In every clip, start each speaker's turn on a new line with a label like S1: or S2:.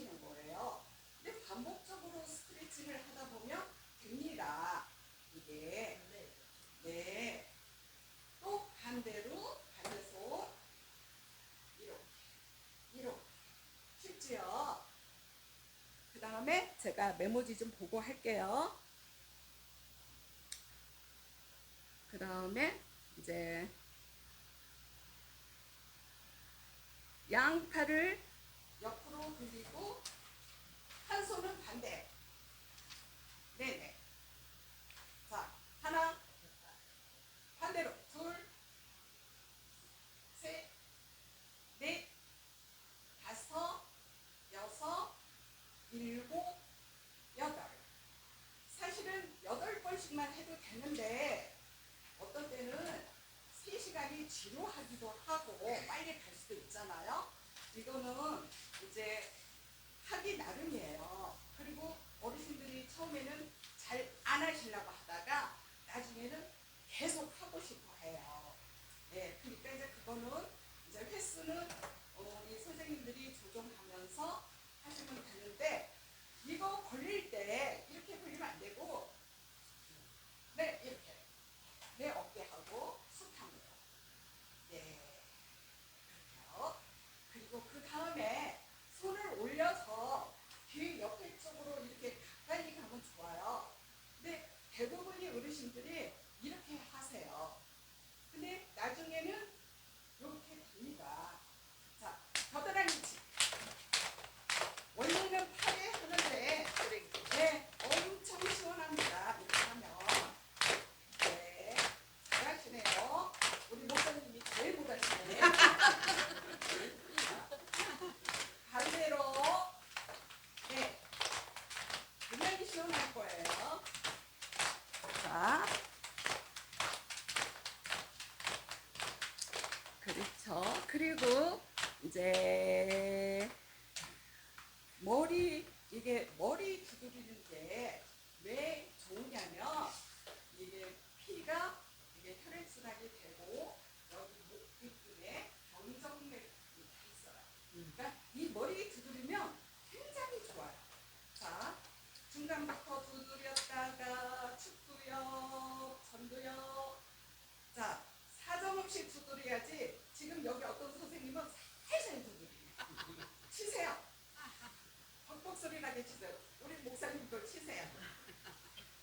S1: 시키는 거예요. 근데 반복적으로 스트레칭을 하다 보면 됩니다. 이게. 네. 네. 또 반대로 반대손. 이렇게. 이렇게. 쉽지요? 그 다음에 제가 메모지 좀 보고 할게요. 그 다음에 이제 양팔을 그리고 한 손은 반대. 네네. 자, 하나. 반대로. 둘. 셋. 넷. 다섯. 여섯. 일곱. 여덟. 사실은 여덟 번씩만 해도 되는데, 어떤 때는 3시간이 지루하기도 하고, 빨리 갈 수도 있잖아요. 이거는 하기 나름이에요. 그리고 어르신들이 처음에는 잘 안 하시려고 하다가 나중에는 계속 하고 싶어 해요. 네, 그러니까 이제 그거는 이제 횟수는 우리 선생님들이 조정하면서 하시면 되는데 이거 걸릴 때 이렇게 걸리면 안 되고 네, 이렇게 네, 내 어깨하고 숱합니다. 네, 그렇게요. 그리고 그 다음에 손을 올려서 이 머리를 두드리면 굉장히 좋아요. 자, 중간부터 두드렸다가 축두요, 전두요. 자, 사정없이 두드려야지 지금 여기 어떤 선생님은 살살 두드려요. 치세요. 벅벅 소리 나게 치세요. 우리 목사님도 치세요.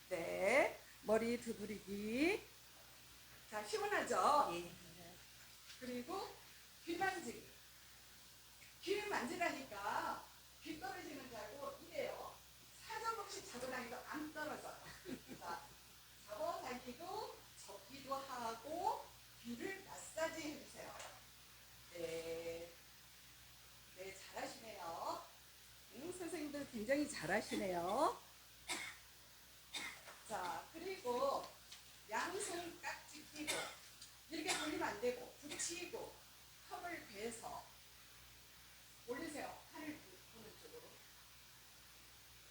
S1: 네, 머리 두드리기. 자, 시원하죠?
S2: 예.
S1: 그리고 귀 만지기. 만지라니까 귀 떨어지는 줄 알고 이래요. 사정없이 잡아당기도 안 떨어져요. 자, 잡아당기고 접기도 하고 귀를 마사지 해주세요. 네. 네, 잘하시네요. 응, 선생님들 굉장히 잘하시네요. 자, 그리고 양손 깍지 끼고 이렇게 돌리면 안 되고 붙이고 턱을 베서 올리세요. 팔을 보는 쪽으로.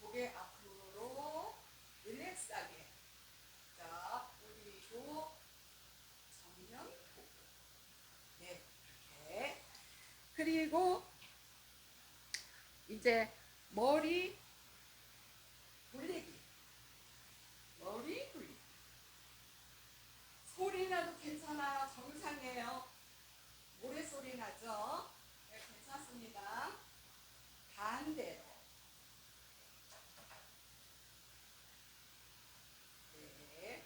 S1: 고개 앞으로 릴렉스하게. 자, 올리고 정면 보고. 네, 이렇게. 그리고 이제 머리 돌리기. 머리 돌리기. 소리 나도 괜찮아요. 정상이에요. 모래 소리 나죠? 네, 괜찮습니다. 반대로. 네.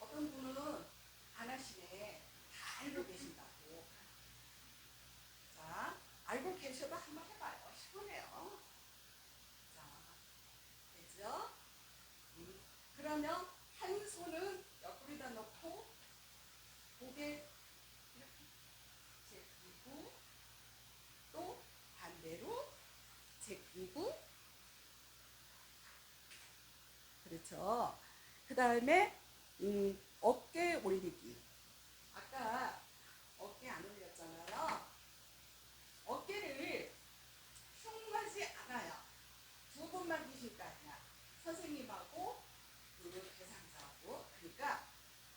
S1: 어떤 분은 안 하시네. 다 알고 계신다고. 자, 계셔도 한번 해봐요. 시원해요. 자, 되죠? 음, 그러면 한 손은 옆구리다 놓고 고개 이렇게 제끼고 또 반대로 제끼고 그렇죠. 그 다음에 음, 어깨 올리기. 아까 어깨 안 올렸잖아요. 어깨를 흉하지 않아요. 두 번만 계실 거 아니야. 선생님하고 그리고 대상자하고 그러니까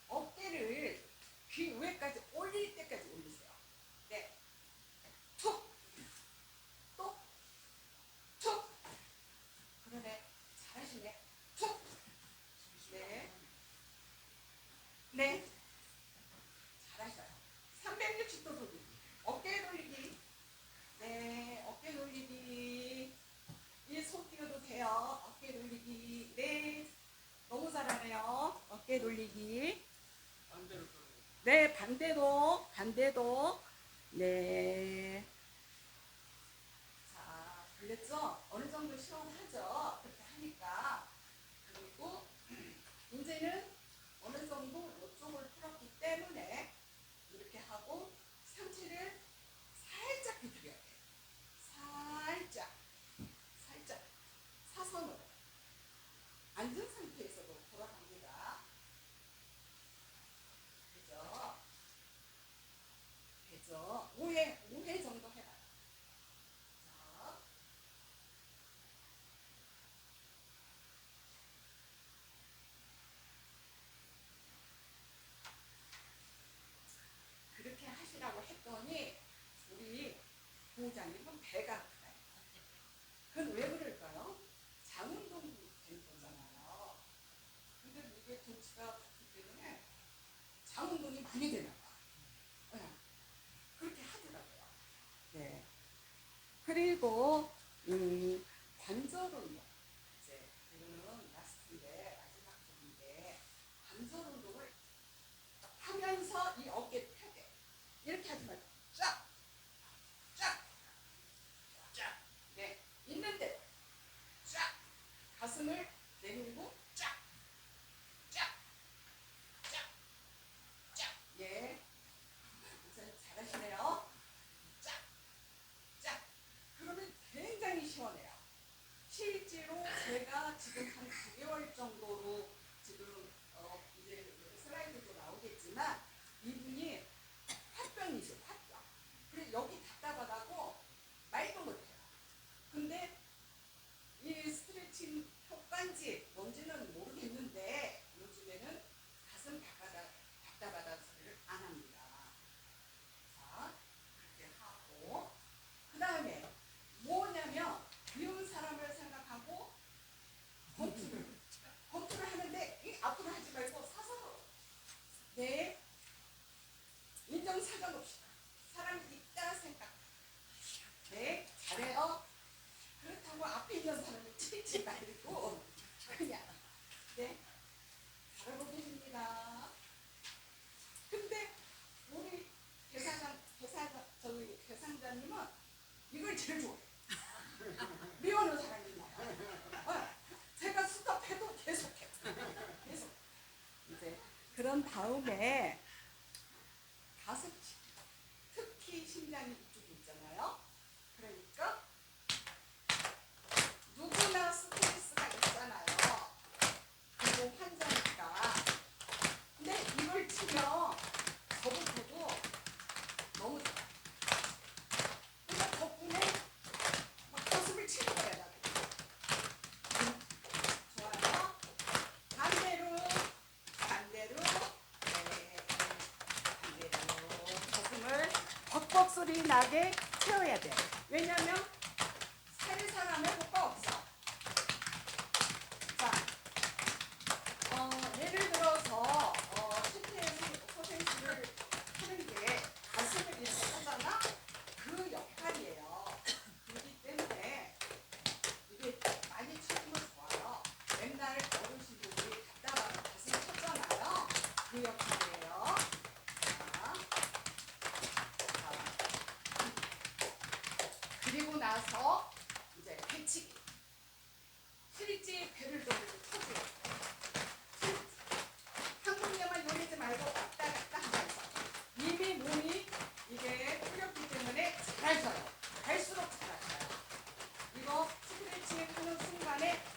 S1: 어깨를 귀 위에까지 올릴 때까지 올리세요. 네. 툭. 또. 툭. 그러네. 잘하시네. 툭. 네. 네. 잘하셔요. 360도 돌리기. 어깨 돌리기. 네. 어깨 돌리기. 이손 띄워도 돼요. 어깨 돌리기. 네. 너무 잘하네요. 어깨 돌리기.
S3: 반대로 돌리고
S1: 네, 반대도, 반대도. 네. 자, 걸렸죠? 어느 정도 시원하죠? 그렇게 하니까. 그리고 이제는 어느 정도 이쪽을 풀었기 때문에 이렇게 하고 상체를 살짝 비틀어야 돼. 살짝. 살짝. 사선으로. 앉은 상태에서도 돌아갑니다. 그죠? 그죠? 5회, 5회 정도 해봐요. 자. 그렇게 하시라고 했더니 우리 부장님은 배가 아프다. 그건 왜 그럴까요? 장운동 된 거잖아요. 근데 이게 등치가 붙기 때문에 장운동이 많이 되나 봐. 네. 그렇게 하더라고요. 네. 그리고 음, 관절운동. 이제 이거는 라스트인데 마지막 쪽인데 관절 운동을 하면서 이 어깨 펴게 이렇게 하지 말고 이걸 제일 좋아해. 미워하는 사람이 나요. 어, 제가 수답해도 계속해. 계속. 이제 그런 다음에 다섯 소리 나게 채워야 돼. 왜냐면 살 사람의 그리고 나서 이제 배치기. 트리지 배를 돌리고 터지고. 한국에만 요리지 말고 왔다 갔다 하면서 이미 몸이 이게 풀렸기 때문에 잘져요. 갈수록 잘져요. 이거 스트레칭 하는 순간에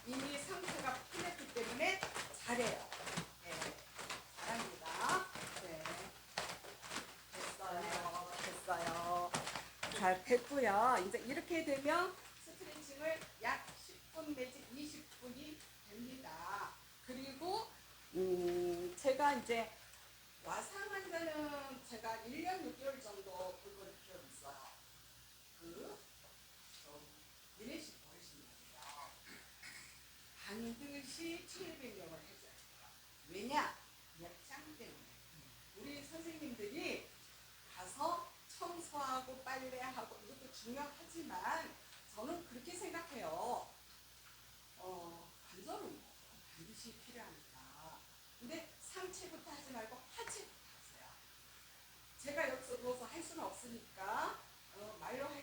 S1: 잘 됐고요. 이제 이렇게 되면 스트레칭을 약 10분 내지 20분이 됩니다. 그리고 음, 제가 이제 와상 환자는 제가 1년 6개월 정도 볼거를 필요가 있어요. 그, 미래식 버리신다고요. 반드시 700명을 해줘야 돼요. 왜냐? 약장 때문에. 우리 선생님들이 청소하고 빨래하고 이것도 중요하지만 저는 그렇게 생각해요. 어, 관절은 뭐 반드시 필요합니다. 근데 상체부터 하지 말고 하체부터 하세요. 제가 여기서 누워서 할 수는 없으니까 어, 말로 할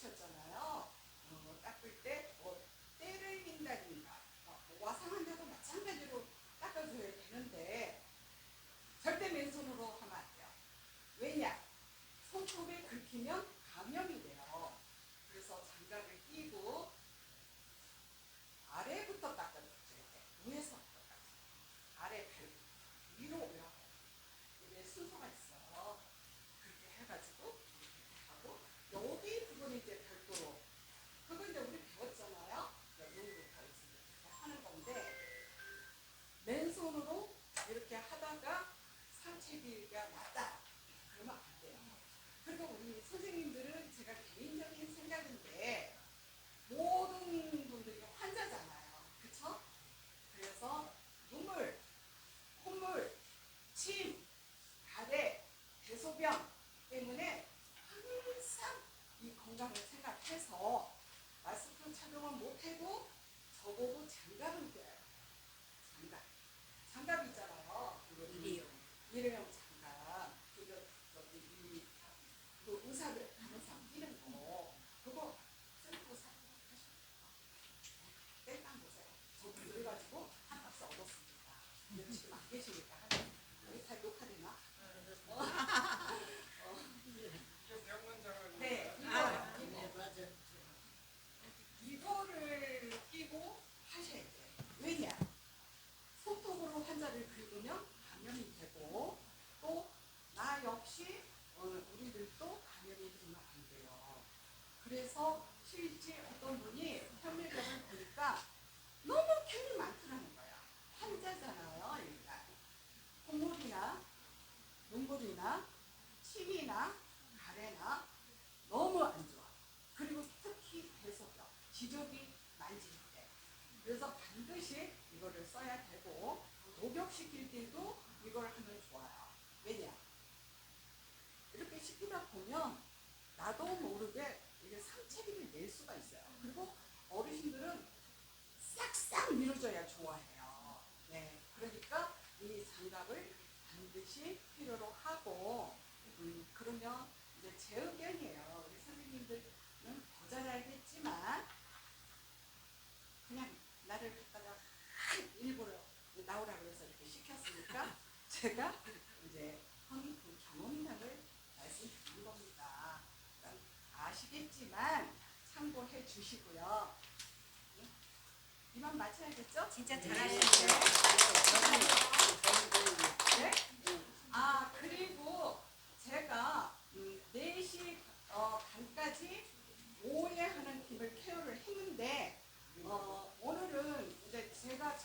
S1: 아까 그러셨잖아요. 어, 닦을 때 뭐, 때를 빈다든가 어, 와상한다고 마찬가지로 닦아줘야 되는데 절대 맨손으로 하면 안 돼요. 왜냐? 손톱에 긁히면 감염이 돼요. 그래서 장갑을 끼고 아래부터 닦아줘야 돼. 위에서부터까지. 아래 발 위로 올라가요. 이게 순서가 있어요. 그렇게 해가지고 이렇게 하고 여기 부분이 이제 별도로 그거 이제 우리 배웠잖아요. 여기부터 이렇게 하는 건데 맨손으로 이렇게 하다가 길이가 낮다. 그러면 안 돼요. 그리고 우리 선생님들은 제가 개인적인 생각인데 모든 분들이 환자잖아요. 그쵸? 그래서 눈물, 콧물, 침, 가래, 대소변 때문에 항상 이 건강을 생각해서 마스크 착용을 못해도 저보고 장갑을 껴요. 장갑. 장갑 있잖아요.
S2: 일회용.
S1: 일회용 장갑. 그거 저기 이, 그 의사들 간호사 끼는 거. 그거 쓰고 사용하시면 땡깡 보세요. 저도 그래가지고 한 박스 얻었습니다. 근데 지금 안 여기 다 녹화되나? 네,
S2: 아,
S1: 이거
S2: 네.
S1: 이거를 끼고 하셔야 돼요. 왜냐? 손톱으로 환자를 긁으면 감염이 되고 또 나 역시 어, 우리들도 감염이 되면 안 돼요. 그래서 실제 어떤 분이 현미경을 보니까 너무 균이 많더라는 거야. 환자잖아요, 일단. 콧물이나 눈물이나 침이나 가래나 너무 안 좋아. 그리고 특히 대소변, 지적이 만질 때. 그래서 반드시 이거를 써야 되고 목욕시킬 때도 이걸 하면 좋아요. 왜냐? 이렇게 시키다 보면 나도 모르게 상체기를 낼 수가 있어요. 그리고 어르신들은 싹싹 밀어줘야 좋아해요. 네, 그러니까 이 장갑을 반드시 필요로 하고 음, 그러면 이제 제 의견이에요. 우리 선생님들은 더 잘 알겠지만 그냥 나를 갖다가 일부러 나오라 그래서 이렇게 시켰으니까 제가 아시겠지만 참고해 주시고요. 예? 이만 마쳐야겠죠?
S3: 진짜 네.
S1: 잘하시네요. 네? 아 그리고 제가 음, 4시 어, 반까지 오후에 하는 딥을 케어를 했는데 어, 오늘은 이제 제가